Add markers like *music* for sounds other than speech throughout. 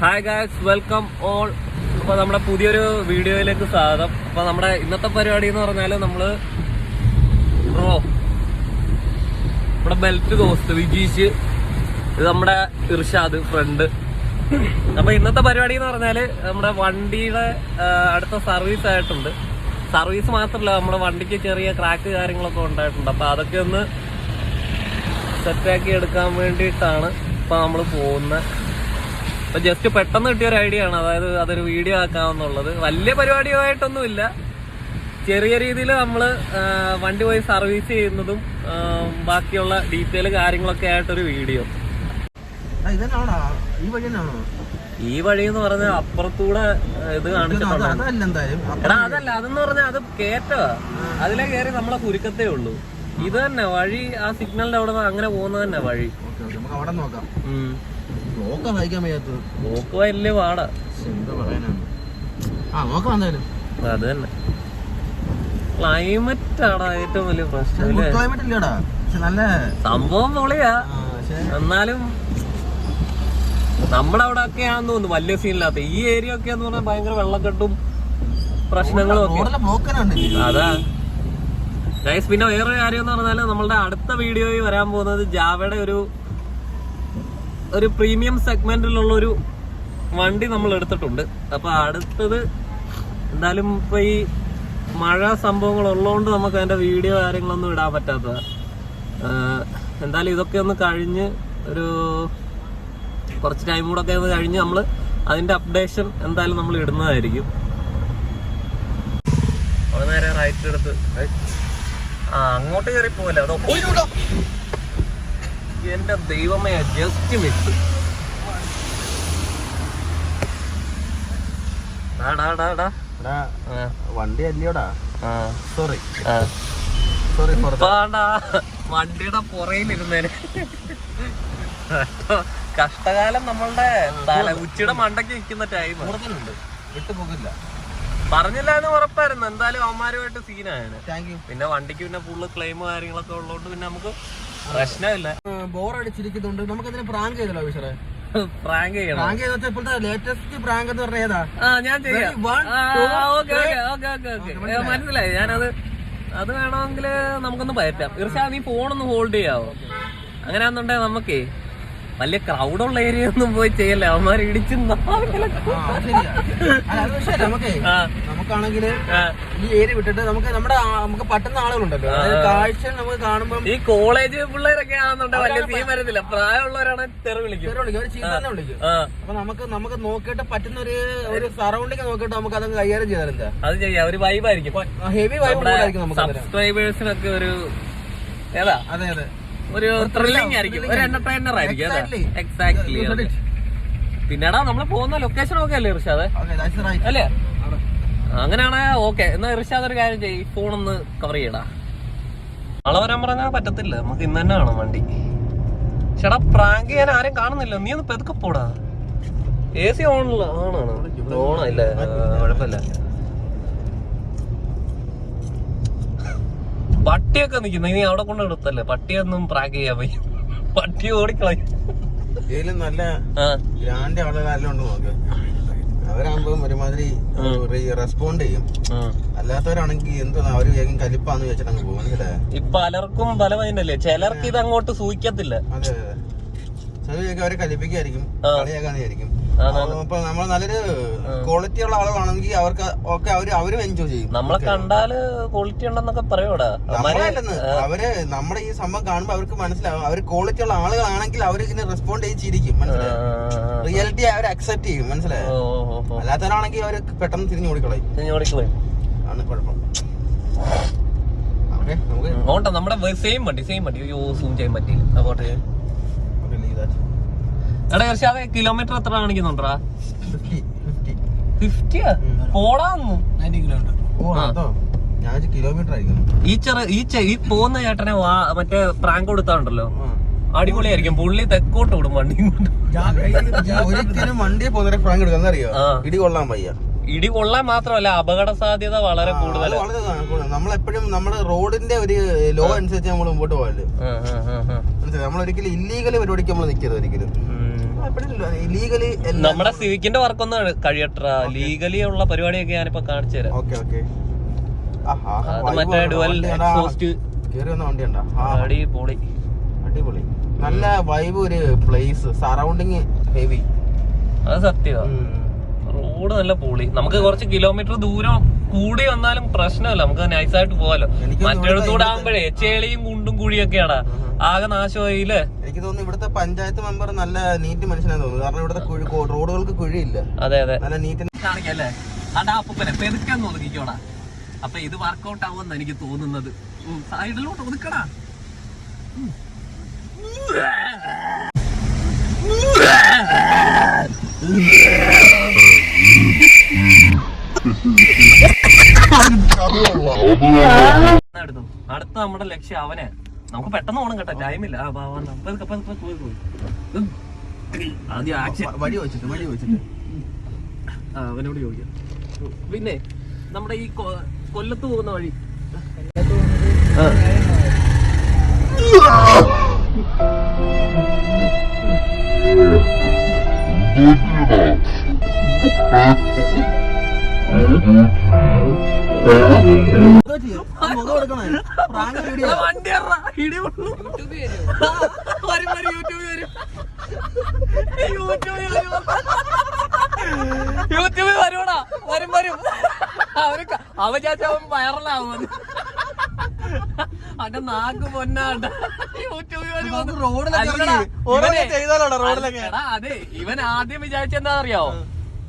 Hi guys welcome all അപ്പൊ നമ്മുടെ പുതിയൊരു വീഡിയോയിലേക്ക് സ്വാഗതം. അപ്പൊ നമ്മുടെ ഇന്നത്തെ പരിപാടി എന്ന് പറഞ്ഞാൽ നമ്മൾ ബ്രോ നമ്മുടെ ബെൽറ്റ് ദോസ്ത് വിജീഷ്. ഇത് നമ്മുടെ ഇർഷാദ് ഫ്രണ്ട് അപ്പൊ ഇന്നത്തെ പരിപാടി എന്ന് പറഞ്ഞാൽ നമ്മുടെ വണ്ടിയുടെ അടുത്ത സർവീസ് ആയിട്ടുണ്ട്. സർവീസ് മാത്രമല്ല നമ്മുടെ വണ്ടിക്ക് ചെറിയ ക്രാക്ക് കാര്യങ്ങളൊക്കെ ഉണ്ടായിട്ടുണ്ട്. അപ്പൊ അതൊക്കെ ഒന്ന് സെറ്റാക്കി എടുക്കാൻ വേണ്ടിയിട്ടാണ് ഇപ്പൊ നമ്മൾ പോകുന്നത് അപ്പൊ ജസ്റ്റ് പെട്ടെന്ന് കിട്ടിയ ഒരു ഐഡിയ ആണ്. അതായത് അതൊരു വീഡിയോ ആക്കാമെന്നുള്ളത്. വലിയ പരിപാടിയായിട്ടൊന്നുമില്ല. ചെറിയ രീതിയിൽ നമ്മൾ വണ്ടി പോയി സർവീസ് ചെയ്യുന്നതും ബാക്കിയുള്ള ഡീറ്റെയിൽ കാര്യങ്ങളൊക്കെ ആയിട്ടൊരു വീഡിയോ ഈ വഴി എന്ന് പറഞ്ഞ അപ്പുറത്തൂടെ ഇത് കാണിച്ചിട്ടുണ്ട്? എടാ അതല്ല. അതെന്ന് പറഞ്ഞാൽ അത് കേറ്റവാ. അതിലെ കയറി നമ്മളെ കുരുക്കത്തേ ഉള്ളൂ. ഇത് തന്നെ. വഴി ആ സിഗ്നലിന്റെ അവിടെ അങ്ങനെ പോകുന്നത് തന്നെ വഴി. നമുക്ക് അവിടെ നോക്കാം. വയ്യാത്തത്. വലിയ പാടാ. എന്താ പറയാനാണ് ആ നോക്കാം എന്തായാലും അത് തന്നെ. ക്ലൈമറ്റ് ആണ് ഏറ്റവും വലിയ പ്രശ്നം അല്ലേ? ക്ലൈമറ്റ് ഇല്ലടാ. നല്ല സംഭവം പൊളിയാ. എന്നാലും നമ്മുടെ അവിടെ ഒക്കെ ആണെന്ന് തോന്നുന്നു വലിയ സീനില്ലാത്ത ഈ ഏരിയ ഒക്കെ എന്ന് പറഞ്ഞാൽ ഭയങ്കര വെള്ളക്കെട്ടും പ്രശ്നങ്ങളും ഒക്കെ. അതാ. ഗൈസ് പിന്നെ വേറൊരു കാര്യം എന്ന് പറഞ്ഞാൽ നമ്മളുടെ അടുത്ത വീഡിയോയിൽ വരാൻ പോകുന്നത് ജാവയുടെ ഒരു ഒരു പ്രീമിയം സെഗ്മെന്റിലുള്ള ഒരു വണ്ടി നമ്മൾ എടുത്തിട്ടുണ്ട്. അപ്പൊ അടുത്തത് എന്തായാലും ഇപ്പൊ ഈ മഴ സംഭവങ്ങൾ ഉള്ളതുകൊണ്ട് നമുക്ക് അതിന്റെ വീഡിയോ കാര്യങ്ങളൊന്നും ഇടാൻ പറ്റാത്തതാണ് എന്തായാലും ഇതൊക്കെ ഒന്ന് കഴിഞ്ഞ് ഒരു കുറച്ച് ടൈം കൂടെ ഒക്കെ ഒന്ന് കഴിഞ്ഞ് നമ്മൾ അതിന്റെ അപ്ഡേഷൻ എന്തായാലും നമ്മൾ ഇടുന്നതായിരിക്കും. നേരെ റൈറ്റ് എടുത്ത്. ആ അങ്ങോട്ട് കയറി പോലെ അതോ എന്റെ ദൈവമേ ജസ്റ്റ് മിസ് വണ്ടി അല്ലയോടാ. സോറി സോറി വണ്ടിയുടെ പുറയിലിരുന്നേന്. കഷ്ടകാലം നമ്മളുടെ തല ഉച്ചയുടെ മണ്ടയ്ക്ക് നിൽക്കുന്ന ടൈം കൂടുതലുണ്ട്. വിട്ടു പോകില്ല. പറഞ്ഞില്ല എന്ന് ഉറപ്പായിരുന്നു. എന്തായാലും അവന്മാരുമായിട്ട് സീനായാണ് പിന്നെ വണ്ടിക്ക് പിന്നെ ഫുള്ള് ക്ലെയിം കാര്യങ്ങളൊക്കെ ഉള്ളതുകൊണ്ട് പിന്നെ നമുക്ക് പ്രശ്നമില്ല. ബോറടിച്ചിരിക്കുന്നുണ്ട്. നമുക്ക് ഇതിന് പ്രാങ്ക് ചെയ്തല്ലോ വിഷറെ പ്രാങ്ക് ചെയ്യണം? പ്രാങ്ക് ചെയ്ത ഇപ്പോഴത്തെ ലേറ്റസ്റ്റ് പ്രാങ്ക് എന്ന് പറഞ്ഞ ഏതാ? ഞാൻ ചെയ്യാം. മനസ്സിലായി. ഞാനത് അത് വേണമെങ്കിൽ നമുക്കൊന്ന് പറ്റാം തീർച്ചയായും നീ ഫോണൊന്ന് ഹോൾഡ് ചെയ്യാവോ? അങ്ങനെയാണെന്നുണ്ടെങ്കിൽ നമുക്കേ വലിയ ക്രൗഡുള്ള ഏരിയ ഒന്നും പോയി ചെയ്യല്ലേ? അവന്മാർ ഇടിച്ച് നമുക്കാണെങ്കിൽ ഈ ഏരിയ വിട്ടിട്ട് നമുക്ക് നമ്മുടെ നമുക്ക് പറ്റുന്ന ആളുകളുണ്ടല്ലോ. കാഴ്ച നമുക്ക് കാണുമ്പോൾ ഈ കോളേജ് പിള്ളേരൊക്കെ ആണെന്നുണ്ടെങ്കിൽ വലിയ തീ വരത്തില്ല. പ്രായമുള്ളവരാണ് തെറി വിളിക്കും. വിളിക്കും. അവർ ചീത്ത തന്നെ വിളിക്കും. അപ്പൊ നമുക്ക് നമുക്ക് നോക്കിയിട്ട് പറ്റുന്ന ഒരു ഒരു സറൗണ്ടിങ് നോക്കിയിട്ട് നമുക്ക് അതങ്ങ് കൈകാര്യം ചെയ്താൽ എന്താ? അത് ചെയ്യാം. ഒരു വൈബായിരിക്കും ഹെവി വൈബ്. സബ്സ്ക്രൈബേഴ്സിനൊക്കെ ഒരു ഏതാ? അതെ അതെ. ഒരു ത്രില്ലിംഗ് ആയിരിക്കും. ഒരു എന്റർടൈനർ ആയിരിക്കും. എക്സാക്ട്ലി പിന്നെടാ നമ്മൾ പോകുന്ന ലൊക്കേഷൻ ഒക്കെ അല്ലേ right. അല്ലേ. അങ്ങനെയാണെ ഓക്കെ എന്നാ ഇർഷാദ് ഒരു കാര്യം ചെയ്യ് ഫോൺ ഒന്ന് കവർ ചെയ്യടാ. നാളെ വരാൻ പറഞ്ഞാൽ പറ്റത്തില്ല. നമുക്ക് ഇന്ന് തന്നെ കാണാം വണ്ടി. ചേട്ടാ പ്രാങ്ക് ചെയ്യാൻ ആരും കാണുന്നില്ല. നീ ഒന്ന് പെതുക്കെ പോടാ. എ സി ഓണല്ലോ ഓണാണ് ഓണല്ലേ കുഴപ്പമില്ല. പട്ടിയൊക്കെ നിക്കുന്ന. നീ അവിടെ കൊണ്ട് എടുത്തല്ലേ പട്ടിയൊന്നും പ്രാക്ക് ചെയ്യാൻ വയ്യ. പട്ടി ഓടിക്കളയും. ഇതിലും നല്ല ഗ്രാൻഡ് ആളുകളെല്ലാം ഉണ്ട് നോക്ക്. അവരാകുമ്പോ ഒരുമാതിരി റെസ്പോണ്ട് ചെയ്യും. അല്ലാത്തവരാണെങ്കിൽ എന്തോ അവർ വേഗം കലിപ്പാന്ന് വെച്ചിട്ട് അങ്ങ് പോകും. ഈ പലർക്കും പല മൈൻഡല്ലേ ചിലർക്ക് ഇത് അങ്ങോട്ട് സൂഹിക്കത്തില്ല അതെ അതെ. ചിലവരൊക്കെ അവരെ കലിപ്പിക്കായിരിക്കും. ആ. ആണ്, നമ്മൾ നല്ലൊരു ക്വാളിറ്റി ഉള്ള ആളുകളാണെങ്കിൽ അവർക്ക് ഒക്കെ അവർ അവരും എൻജോയ് ചെയ്യും. നമ്മളെ കണ്ടാൽ ക്വാളിറ്റി ഉണ്ടെന്നൊക്കെ പറയൂടാ. അവർ നമ്മുടെ ഈ സംഭവം കാണുമ്പോ അവർക്ക് മനസ്സിലാവും. അവർ ക്വാളിറ്റി ഉള്ള ആളുകളാണെങ്കിൽ അവർ ഇതിനെ റെസ്പോണ്ട് ചെയ്ത് ചിരിക്കും. മനസ്സിലായോ? റിയാലിറ്റി അവർ അക്സെപ്റ്റ് ചെയ്യും. മനസ്സിലായോ? അല്ലാത്തവരാണെങ്കിൽ അവർ പെട്ടെന്ന് തിരിഞ്ഞു ഓടിക്കളയും. തിരിഞ്ഞു ഓടിക്കളയും. ആണ് കുഴപ്പം. നമ്മുടെ സെയിം വണ്ടി സെയിം വണ്ടി. അയ്യോ സൂം ചെയ്യാൻ പറ്റിയില്ല. that. എടാ പക്ഷെ അത് കിലോമീറ്റർ എത്ര കാണിക്കുന്നുണ്ടാ? 50, 50. ഫിഫ്റ്റിയാ പോടാന്നു ഓ അതോ? ഞാൻ കിലോമീറ്റർ ഈ ചെറു ഈ ഈ പോകുന്ന ചേട്ടനെ മറ്റേ പ്രാങ്ക് കൊടുത്താണ്ടല്ലോ. അടിപൊളിയായിരിക്കും. പുള്ളി തെക്കോട്ട് വിടും വണ്ടി കൊണ്ട്. ഒരിക്കലും വണ്ടിയെ പോകുന്ന പ്രാങ്ക് എടുക്കാൻ അറിയോ ഇടി കൊള്ളാൻ വയ്യ. ഇടി കൊള്ളാൻ മാത്രമല്ല അപകട സാധ്യത വളരെ കൂടുതലാണ്. വളരെ നമ്മളെപ്പോഴും നമ്മുടെ റോഡിന്റെ ഒരു ലോ അനുസരിച്ച് നമ്മൾ മുമ്പോട്ട് പോകൽ. നമ്മൾ ഒരിക്കലും ഇല്ലീഗൽ പരിപാടിക്ക് നമ്മൾ നിൽക്കരുത് ഒരിക്കലും. ലീഗലി നമ്മുടെ സിവിക്കിന്റെ വർക്കൊന്നും കഴിയട്ടാ ലീഗലി ഉള്ള പരിപാടിയൊക്കെ ഞാനിപ്പോ കാണിച്ചു തരാം. ഓക്കെ ഓക്കെ അത് മറ്റേ ഡുവൽ എക്സോസ്റ്റ് കേറി വന്ന വണ്ടി ഉണ്ടോ അടിപൊളി. അടിപൊളി. നല്ല വൈബ് ഒരു പ്ലേസ് സറൗണ്ടിങ് ഹെവി അത് സത്യ റോഡ് നല്ല പൊളി. നമുക്ക് കുറച്ച് കിലോമീറ്റർ ദൂരം കൂടി വന്നാലും പ്രശ്നമല്ല. നമുക്ക് നൈസായിട്ട് പോവാലോ. മറ്റിടത്തൂടെ ആകുമ്പോഴേ ചേളിയും കുണ്ടും കുഴിയൊക്കെയാണ് ആകെ നാശമായില്ലേ? എനിക്ക് തോന്നുന്നു ഇവിടുത്തെ പഞ്ചായത്ത് മെമ്പർ നല്ല നീറ്റ് മനുഷ്യനാണ് തോന്നുന്നു. കാരണം ഇവിടുത്തെ കുഴി റോഡുകൾക്ക് കുഴിയില്ല. അതെ അതെ. നല്ല നീറ്റ് കാണിക്കല്ലേ? അടാ അപ്പനെ പെരുക്കാൻ ഒതുക്കിക്കോടാ. അപ്പൊ ഇത് വർക്കൗട്ട് ആവുമെന്ന് എനിക്ക് തോന്നുന്നത്. സൈഡിലോട്ട് ഒതുക്കടാ. ഉം. അടുത്ത നമ്മുടെ ലക്ഷ്യം അവനെ. നമുക്ക് പെട്ടെന്ന് പോകണം കേട്ടോ. ടൈമില്ല അവനോട് ചോദിക്കാം. പിന്നെ നമ്മുടെ ഈ കൊല്ലത്ത് പോകുന്ന വഴി. Thank എടുക്കണേ യൂട്യൂബിൽ വരും. യൂട്യൂബിൽ വരും. വരുവാടാ വരും വരും അവർ അവ ചാച്ച അവൻ വൈറലാവുമെന്ന് അട നാക്ക് പൊന്നാട്ട യൂട്യൂബിൽ വരും റോഡിലൊക്കെ അതെ ഇവൻ ആദ്യം വിചാരിച്ചെന്താ അറിയാവോ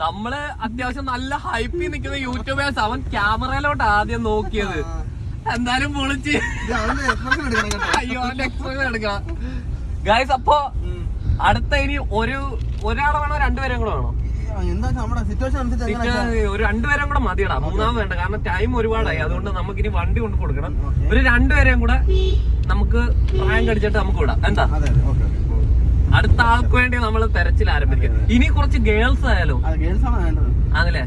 നമ്മൾ അത്യാവശ്യം നല്ല ഹൈപ്പിൽ നിൽക്കുന്ന യൂട്യൂബേഴ്സ് അവൻ ക്യാമറയിലോട്ട് ആദ്യം നോക്കിയത്. എന്തായാലും പൊളിച്ച്. അയ്യോ അവന്റെ എക്സ്പ്രഷൻ എടുക്കണം. ഗായ്സ് അപ്പൊ അടുത്ത ഇനി ഒരു ഒരാളെ വേണോ രണ്ടുപേരും കൂടെ വേണോ? ഒരു രണ്ടുപേരും കൂടെ മതിയടാ. മൂന്നാമത് വേണ്ട. കാരണം ടൈം ഒരുപാടായി. അതുകൊണ്ട് നമുക്ക് ഇനി വണ്ടി കൊണ്ട് കൊടുക്കണം. ഒരു രണ്ടുപേരെയും കൂടെ നമുക്ക് പ്രായം കടിച്ചിട്ട് നമുക്ക് വിടാം. എന്താ? അടുത്ത ആൾക്ക് വേണ്ടി നമ്മൾ തെരച്ചിൽ ആരംഭിക്കും. ഇനി കുറച്ച് ഗേൾസ് ആയാലോ? ആണല്ലേ?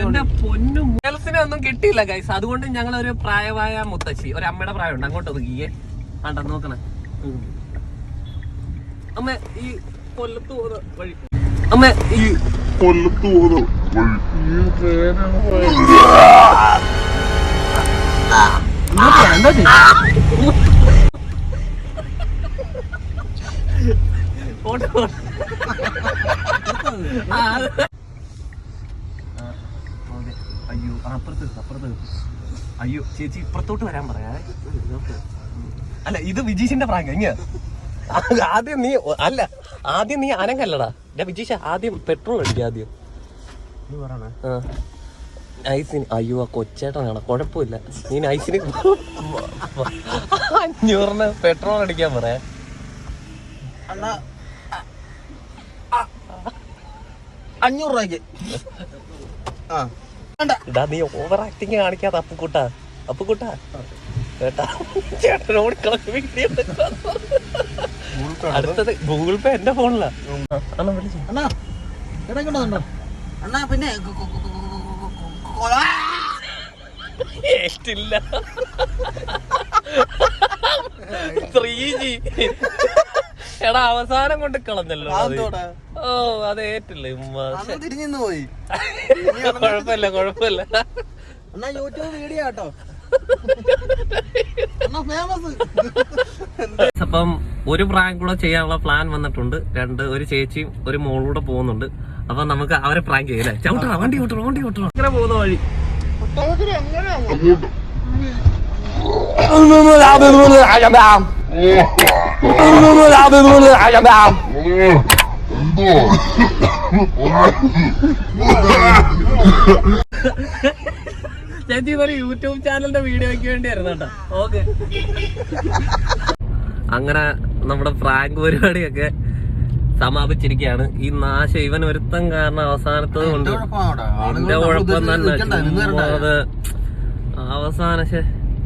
എന്റെ പൊന്നും ഗേൾസിനെ ഒന്നും കിട്ടിയില്ല ഗൈസ് അതുകൊണ്ട് ഞങ്ങൾ ഒരു പ്രായമായ മുത്തശ്ശി ഒരു അമ്മയുടെ പ്രായമുണ്ട്. അങ്ങോട്ട് ഒതുക്കിയേ ആണ്ട നോക്കണേ. അമ്മ ഈ കൊല്ലത്ത് പോകുന്ന വഴി. അമ്മ ഈ കൊല്ലത്ത് പോകുന്നു. ആ, ഓക്കേ. അയ്യോ ആ, അപ്പുറത്ത് അപ്പുറത്ത് അയ്യോ ചേച്ചി ഇപ്പുറത്തോട്ട് വരാൻ പറയാ. അല്ല ഇത് വിജീഷിന്റെ പ്രാങ്ക് എങ്ങ ആദ്യം നീ അല്ല ആദ്യം നീ അനങ്ങല്ലടാ. ഞാൻ വിജീഷ ആദ്യം പെട്രോൾ അടിക്കുക ആദ്യം. ഐസിന് അയ്യോ ആ കൊച്ചേട്ടനാണ് കുഴപ്പമില്ല. നീ ഐസിന് *laughs* അഞ്ഞൂറിന് പെട്രോൾ അടിക്കാൻ പറയാ അണ്ണാ അഞ്ഞൂറ് രൂപയ്ക്ക് ആ ഇതാ നീ ഓവർ ആക്ടിങ് കാണിക്കാതെ അപ്പുക്കുട്ട അപ്പുക്കുട്ട കേട്ടാ ചേട്ടനോട്. അടുത്തത് ഗൂഗിൾ പേ എന്റെ ഫോണിലാ അണ്ണാ വിളിച്ചു അണ്ണാ എടാ അണ്ണാ പിന്നെ! ഇല്ല ത്രീ ജി എടാ അവസാനം കൊണ്ട് കളഞ്ഞല്ലോ? ഓ അത് ഏറ്റില്ല തിരിഞ്ഞു പോയി കുഴപ്പമില്ല കുഴപ്പമില്ല അണ്ണാ യൂട്യൂബ് വീഡിയോ കേട്ടോ അണ്ണാ ഫേമസ് അപ്പം ഒരു പ്രാങ്ക് കൂടെ ചെയ്യാനുള്ള പ്ലാൻ വന്നിട്ടുണ്ട് രണ്ട് ഒരു ചേച്ചിയും ഒരു മോളൂടെ കൂടെ പോകുന്നുണ്ട് അപ്പൊ നമുക്ക് അവരെ പ്രാങ്ക് ചെയ്യല്ലേ ചവിട്ടണം വണ്ടി കൂട്ടണം വണ്ടി കൂട്ടണം അങ്ങനെ പോകുന്ന വഴി ചേച്ചി ഇതൊരു യൂട്യൂബ് ചാനലിന്റെ വീഡിയോയ്ക്ക് വേണ്ടിയായിരുന്നു കേട്ടോ. ഓക്കെ. അങ്ങനെ നമ്മുടെ പ്രാങ്ക് പരിപാടിയൊക്കെ സമാപിച്ചിരിക്കുകയാണ്. ഈ നാശ ഇവൻ ഒരുത്തം കാരണം അവസാനത്തത് കൊണ്ട് എന്റെ കുഴപ്പം തന്നെ. അവസാന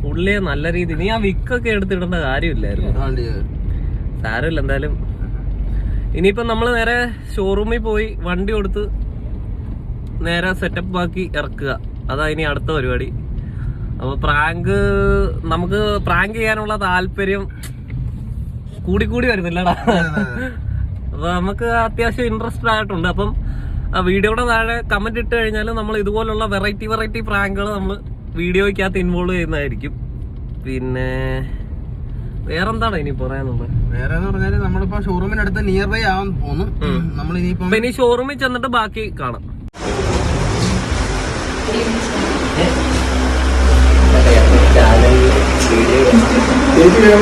പുള്ളിയെ നല്ല രീതി നീ ആ വിക്കൊക്കെ എടുത്തിടേണ്ട കാര്യമില്ലായിരുന്നു. സാരമില്ല എന്തായാലും. ഇനിയിപ്പോ നമ്മൾ നേരെ ഷോറൂമിൽ പോയി വണ്ടി കൊടുത്ത് നേരെ സെറ്റപ്പ് ആക്കി ഇറക്കുക. അതാ ഇനി അടുത്ത പരിപാടി. അപ്പൊ പ്രാങ്ക് നമുക്ക് പ്രാങ്ക് ചെയ്യാനുള്ള താല്പര്യം കൂടി കൂടി വരുന്നില്ലടാ. അപ്പൊ നമുക്ക് അത്യാവശ്യം ഇൻട്രസ്റ്റഡ് ആയിട്ടുണ്ട്. അപ്പം വീഡിയോയുടെ താഴെ കമന്റ് ഇട്ട് കഴിഞ്ഞാൽ നമ്മൾ ഇതുപോലുള്ള വെറൈറ്റി വെറൈറ്റി പ്രാങ്കുകൾ നമ്മൾ വീഡിയോയ്ക്കകത്ത് ഇൻവോൾവ് ചെയ്യുന്നതായിരിക്കും. പിന്നെ വേറെന്താണ് ഇനി പറയാനുള്ളത്? വേറെ എന്ന് പറഞ്ഞാൽ നമ്മളിപ്പോ ഷോറൂമിനടുത്ത് നിയർ ബൈ ആവാൻ പോന്നു. നമ്മൾ ഇനിയിപ്പം ഇനി ഷോറൂമിൽ ചെന്നിട്ട് ബാക്കി കാണാം. വീഡിയോ